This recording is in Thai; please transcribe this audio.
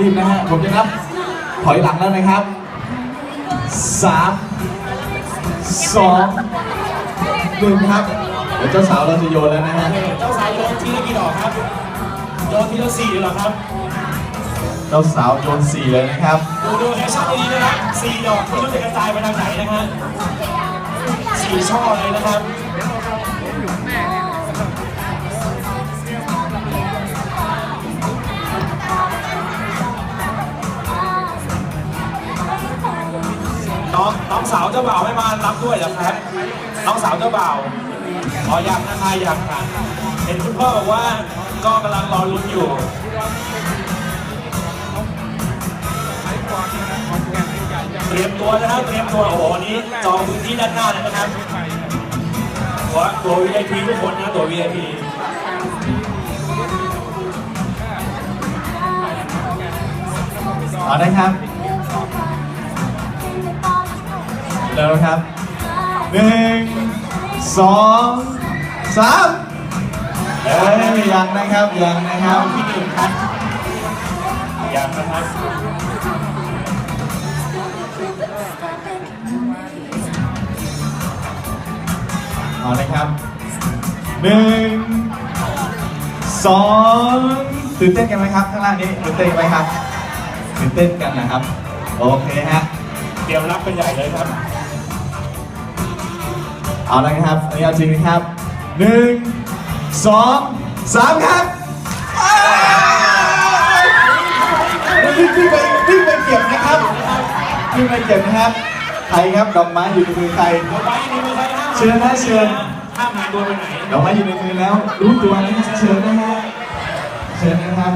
รีบนะฮะ ผมจะนับถอยหลังแล้วนะครับสามสองหนึ่งครับ เดี๋ยวเจ้าสาวเราจะโยนแล้วนะฮะ เจ้าสายโยนทีละกี่ดอกครับโยนทีละสี่เหรอครับ เจ้าสาวโยนสี่เลยนะครับ ดูดูให้ชัดดีๆนะครับสี่ดอกไม่รู้จะกระจายไปทางไหนนะฮะสี่ช่อเลยนะครับ องน้องสาวเจ้าบ่าวไม่มารับด้วยเหรอครับ น้องสาวเจ้าบ่าวอ๋ออยากนะคะอยากค่ะเห็นคุณพ่อบอกว่าก็กำลังรอลุ้นอยู่เตรียมตัวนะครับเตรียมตัวโอ้โหวันนี้จองพื้นที่ด้านหน้าเลยนะครับเพราตัว VIP ทุกคนนะตัว VIP เอานะครับ เร็วนะครับหนึ่งสองสามเอ้ยยังนะครับยังนะครับที่หนึ่งครับอย่างนะครับเอานะครับหนึ่งสองตื่นเต้นกันไหมครับข้างล่างนี้ตื่นเต้นไหมครับตื่นเต้นกันนะครับ โอเคฮะเตรียมรับเป็นใหญ่เลยครับ เอาละครับอันนี้เอาจริงนะครับหนึ่งสองสามครับรีบรีบไปรีบไปเก็บนะครับรีบไปเก็บนะครับใครครับดอกไม้อยู่ในมือใครเอาไว้ในมือใครห้ามเชิญนะเชิญห้ามหายตัวไปไหนดอกไม้อยู่ในมือแล้วรู้ตัวนะฮะเชิญนะฮะเชิญนะครับ